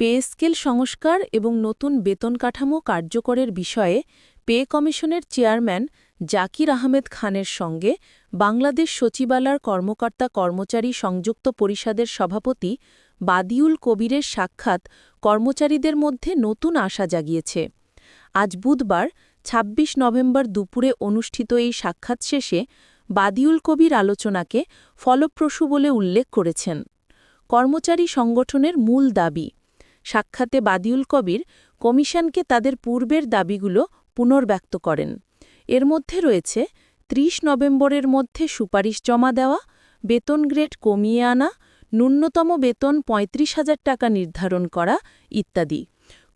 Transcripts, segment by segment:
Pay scale সংস্কার এবং নতুন বেতন কাঠামো কার্যকরের বিষয়ে পে কমিশনের চেয়ারম্যান জাকির আহমেদ খানের সঙ্গে বাংলাদেশ সচিবালয়ের কর্মকর্তা কর্মচারী সংযুক্ত পরিষদের সভাপতি বাদিউল কবিরের সাক্ষাৎ কর্মচারীদের মধ্যে নতুন আশা জাগিয়েছে। আজ বুধবার ২৬ নভেম্বর দুপুরে অনুষ্ঠিত এই সাক্ষাৎ শেষে বাদিউল কবির আলোচনাকে ফলপ্রসূ বলে উল্লেখ করেছেন। কর্মচারী সংগঠনের মূল দাবি সাক্ষাতে বাদিউল কবির কমিশনকে তাদের পূর্বের দাবিগুলো পুনর্ব্যক্ত করেন। এর মধ্যে রয়েছে ৩০ নভেম্বরের মধ্যে সুপারিশ জমা দেওয়া, বেতন গ্রেড কমিয়ে আনা, ন্যূনতম বেতন পঁয়ত্রিশ হাজার টাকা নির্ধারণ করা ইত্যাদি।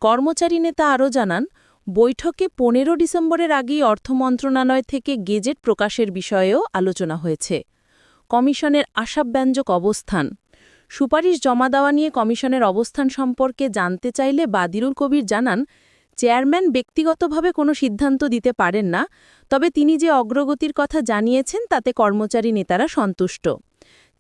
কর্মচারী নেতা আরও জানান, বৈঠকে পনেরো ডিসেম্বরের আগেই অর্থ মন্ত্রণালয় থেকে গেজেট প্রকাশের বিষয়েও আলোচনা হয়েছে। কমিশনের আশাব্যঞ্জক অবস্থান সুপারিশ জমা দেওয়া নিয়ে কমিশনের অবস্থান সম্পর্কে জানতে চাইলে বাদিরুল কবির জানান, চেয়ারম্যান ব্যক্তিগতভাবে কোনো সিদ্ধান্ত দিতে পারেন না, তবে তিনি যে অগ্রগতির কথা জানিয়েছেন তাতে কর্মচারী নেতারা সন্তুষ্ট।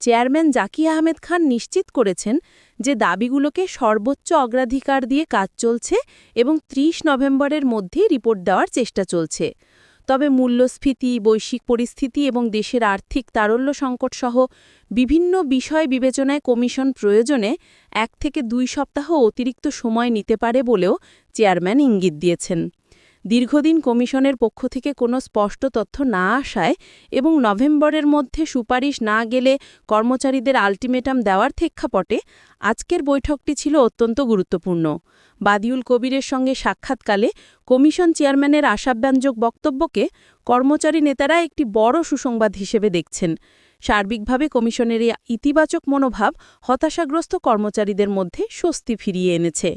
চেয়ারম্যান জাকি আহমেদ খান নিশ্চিত করেছেন যে দাবিগুলোকে সর্বোচ্চ অগ্রাধিকার দিয়ে কাজ চলছে এবং ৩০ নভেম্বরের মধ্যেই রিপোর্ট দেওয়ার চেষ্টা চলছে। তবে মূল্যস্ফীতি, বৈশ্বিক পরিস্থিতি এবং দেশের আর্থিক তারল্য সংকটসহ বিভিন্ন বিষয় বিবেচনায় কমিশন প্রয়োজনে এক থেকে দুই সপ্তাহ অতিরিক্ত সময় নিতে পারে বলেও চেয়ারম্যান ইঙ্গিত দিয়েছেন। দীর্ঘদিন কমিশনের পক্ষ থেকে কোনো স্পষ্ট তথ্য না আসায় এবং নভেম্বরের মধ্যে সুপারিশ না গেলে কর্মচারীদের আলটিমেটাম দেওয়ার প্রেক্ষাপটে আজকের বৈঠকটি ছিল অত্যন্ত গুরুত্বপূর্ণ। বাদিউল কবিরের সঙ্গে সাক্ষাৎকালে কমিশন চেয়ারম্যানের আশাব্যঞ্জক বক্তব্যকে কর্মচারী নেতারা একটি বড় সুসংবাদ হিসেবে দেখছেন। সার্বিকভাবে কমিশনের এই ইতিবাচক মনোভাব হতাশাগ্রস্ত কর্মচারীদের মধ্যে স্বস্তি ফিরিয়ে এনেছে।